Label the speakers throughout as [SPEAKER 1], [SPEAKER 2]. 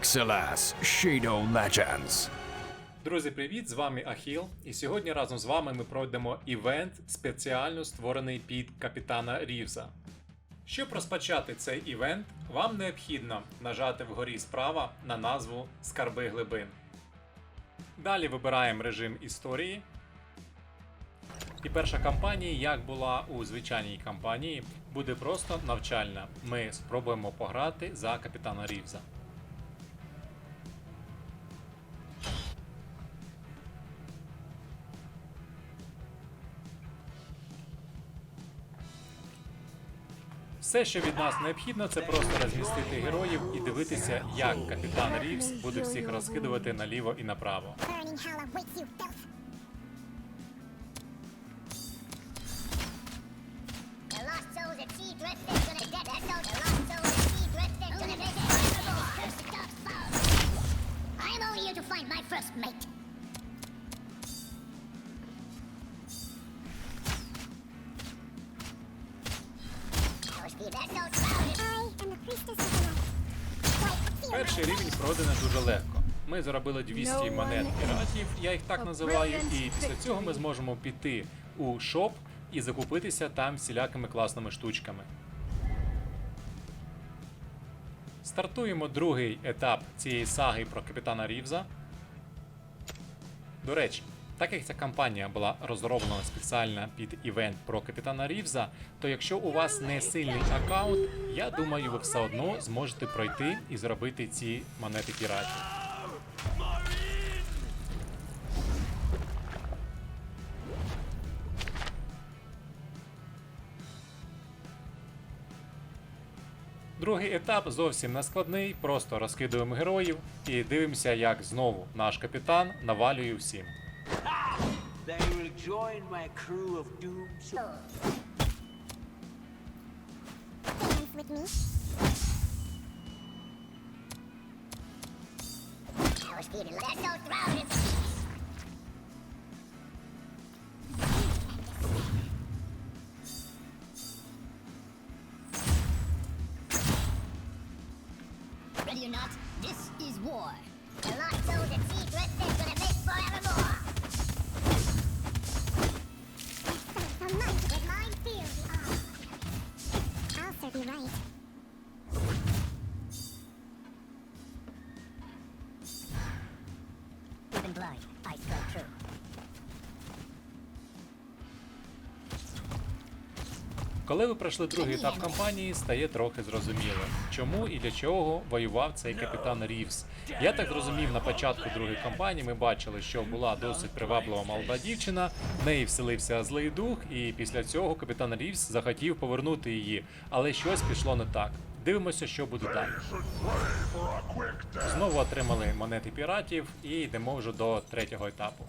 [SPEAKER 1] XLS Shadow Legends.
[SPEAKER 2] Друзі, привіт! З вами Ахіл. І сьогодні разом з вами ми пройдемо івент, спеціально створений під капітана Рівза. Щоб розпочати цей івент, вам необхідно нажати вгорі справа на назву Скарби глибин. Далі вибираємо режим історії. І перша кампанія, як була у звичайній кампанії, буде просто навчальна. Ми спробуємо пограти за капітана Рівза. Все, що від нас необхідно, це просто розмістити героїв і дивитися, як капітан Рівс буде всіх розкидувати наліво і направо.
[SPEAKER 3] Burning hell
[SPEAKER 2] Перший рівень пройдено дуже легко. Ми заробили 200 монет піратів, я їх так називаю, і після цього ми зможемо піти у шоп і закупитися там всілякими класними штучками. Стартуємо другий етап цієї саги про капітана Рівза. До речі, так як ця кампанія була розроблена спеціально під івент про капітана Рівза, то якщо у вас не сильний аккаунт, я думаю, ви все одно зможете пройти і зробити ці монети піратів. Другий етап зовсім не складний, просто розкидуємо героїв і дивимося, як знову наш капітан навалює всім.
[SPEAKER 4] They will join my crew of doom soldiers.
[SPEAKER 3] Dance with me. Now, Steven, let's go throw. Ready or not, this is war. The lost soul's secret that's gonna make forevermore. In I strike true.
[SPEAKER 2] Коли ви пройшли другий етап кампанії, стає трохи зрозуміло, чому і для чого воював цей капітан Рівс. Я так зрозумів, на початку другої кампанії ми бачили, що була досить приваблива молода дівчина, в неї вселився злий дух, і після цього капітан Рівс захотів повернути її, але щось пішло не так. Дивимося, що буде далі. Знову отримали монети піратів і йдемо вже до третього етапу.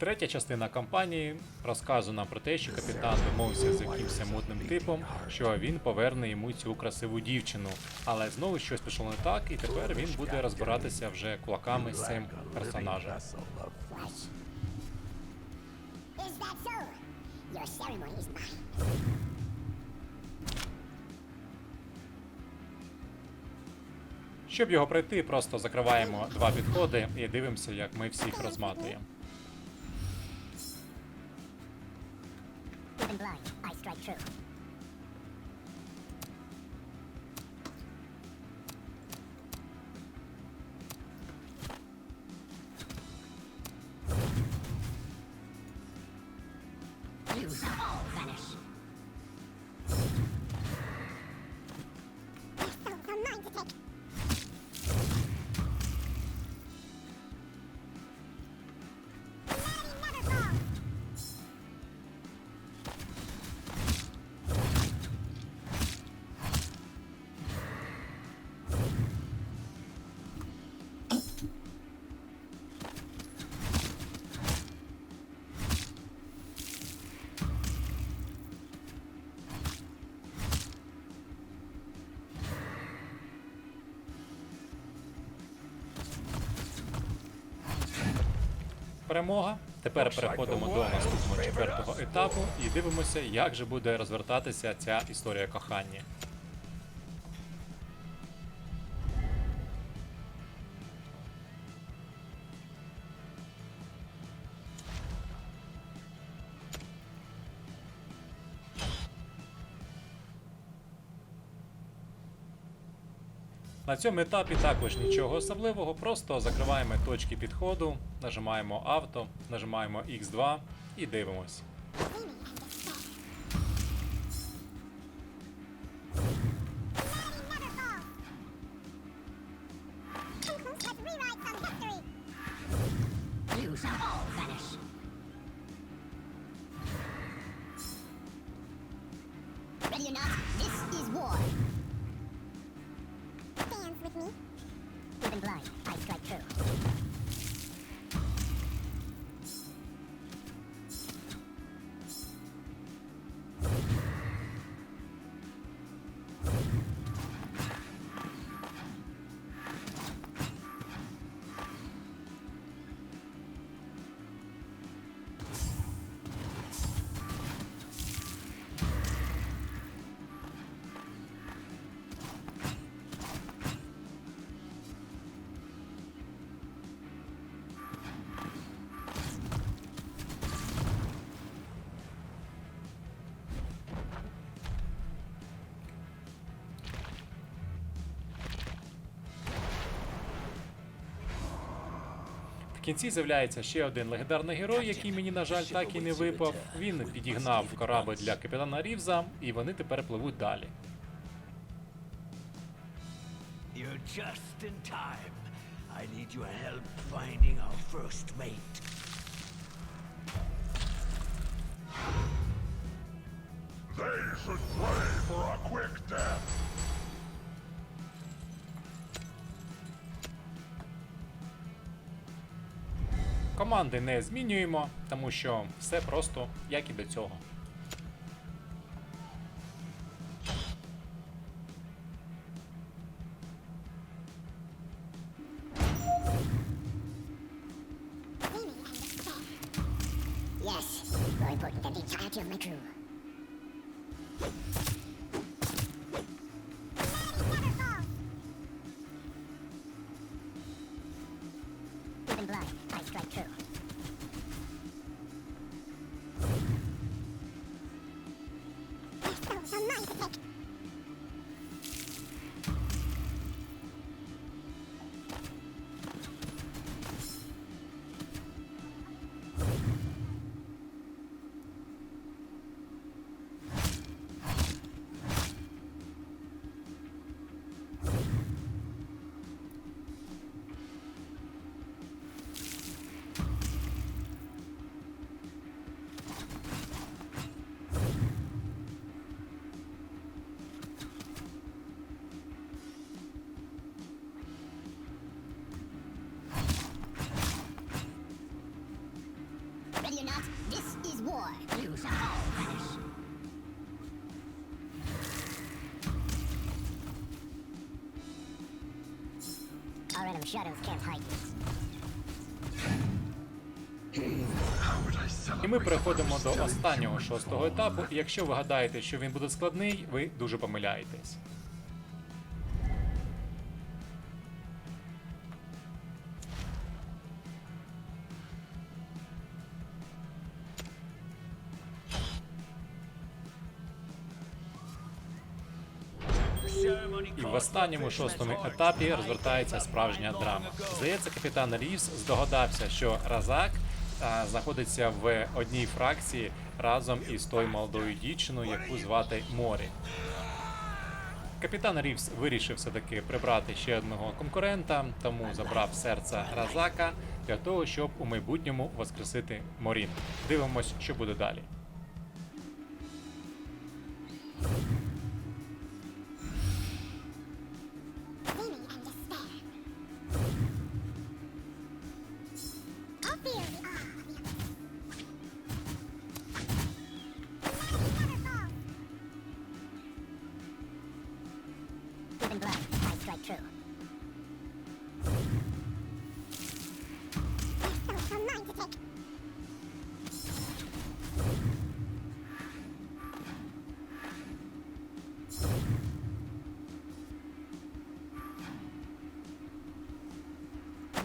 [SPEAKER 2] Третя частина кампанії розказує нам про те, що капітан домовився з якимось мутним типом, що він поверне йому цю красиву дівчину. Але знову щось пішло не так, і тепер він буде розбиратися вже кулаками з цим персонажем. Щоб його пройти, просто закриваємо два підходи і дивимося, як ми всіх розматуємо.
[SPEAKER 3] and blind, I strike true.
[SPEAKER 2] Перемога. Тепер переходимо до наступного четвертого етапу і дивимося, як же буде розвертатися ця історія кохання. На цьому етапі також нічого особливого, просто закриваємо точки підходу, нажимаємо авто, нажимаємо X2 і дивимось. В кінці з'являється ще один легендарний герой, який мені, на жаль, так і не випав. Він підігнав корабль для капітана Рівза, і вони тепер пливуть далі.
[SPEAKER 4] You're just in time. I need your help finding our first mate.
[SPEAKER 1] They should pray for a quick death.
[SPEAKER 2] Команди не змінюємо, тому що все просто як і до цього.
[SPEAKER 3] Yes, like too. Our shadows can't hide.
[SPEAKER 2] І ми переходимо до останнього шостого етапу. І якщо ви гадаєте, що він буде складний, ви дуже помиляєтесь. Останньому шостому етапі розвертається справжня драма. Здається, капітан Рівс здогадався, що Разак а, знаходиться в одній фракції разом із тою молодою дівчиною, яку звати Морі. Капітан Рівс вирішив все-таки прибрати ще одного конкурента, тому забрав серце Разака для того, щоб у майбутньому воскресити Морін. Дивимось, що буде далі.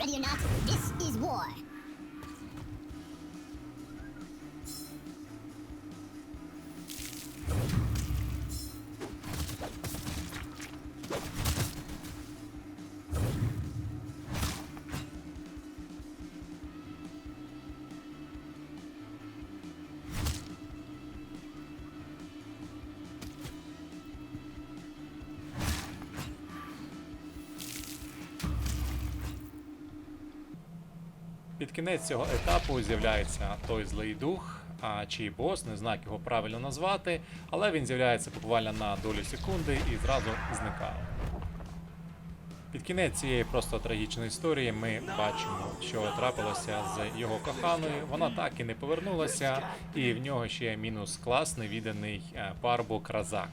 [SPEAKER 3] Ready or not, this is war.
[SPEAKER 2] Під кінець цього етапу з'являється той злий дух, а чи бос, не знаю, як його правильно назвати, але він з'являється буквально на долю секунди і зразу зникає. Під кінець цієї просто трагічної історії ми бачимо, що трапилося з його коханою. Вона так і не повернулася, і в нього ще мінус клас невіданий е, парубок Разак.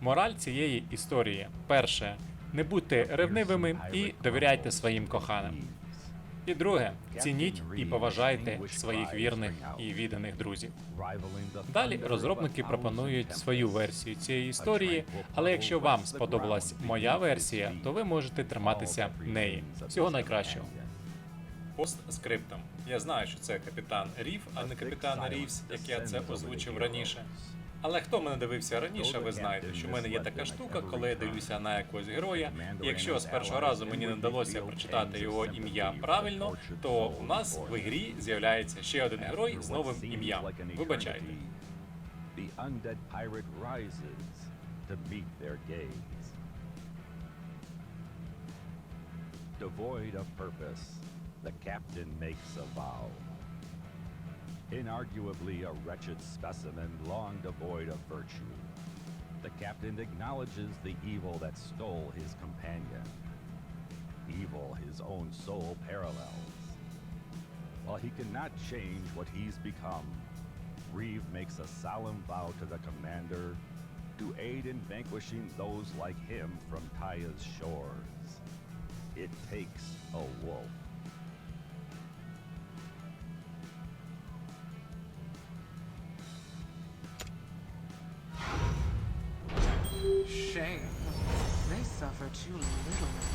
[SPEAKER 2] Мораль цієї історії: перше, не будьте ревнивими і довіряйте своїм коханим. І друге, цініть і поважайте своїх вірних і відданих друзів. Далі розробники пропонують свою версію цієї історії, але якщо вам сподобалась моя версія, то ви можете триматися неї. Всього найкращого. Постскриптом. Я знаю, що це капітан Рів, а не капітан Рівс, як я це озвучив раніше. Але хто мене дивився раніше, ви знаєте, що в мене є така штука, коли я дивлюся на якогось героя. І якщо з першого разу мені не вдалося прочитати його ім'я правильно, то у нас в грі з'являється ще один герой з новим ім'ям. Вибачайте.
[SPEAKER 5] The undead pirate rises to meet their gaze. Devoid of purpose, the captain makes a vow. Inarguably a wretched specimen, long devoid of virtue. The captain acknowledges the evil that stole his companion. Evil his own soul parallels. While he cannot change what he's become, Reeve makes a solemn vow to the commander to aid in vanquishing those like him from Taya's shores. It takes a wolf.
[SPEAKER 6] Shame. They suffer too little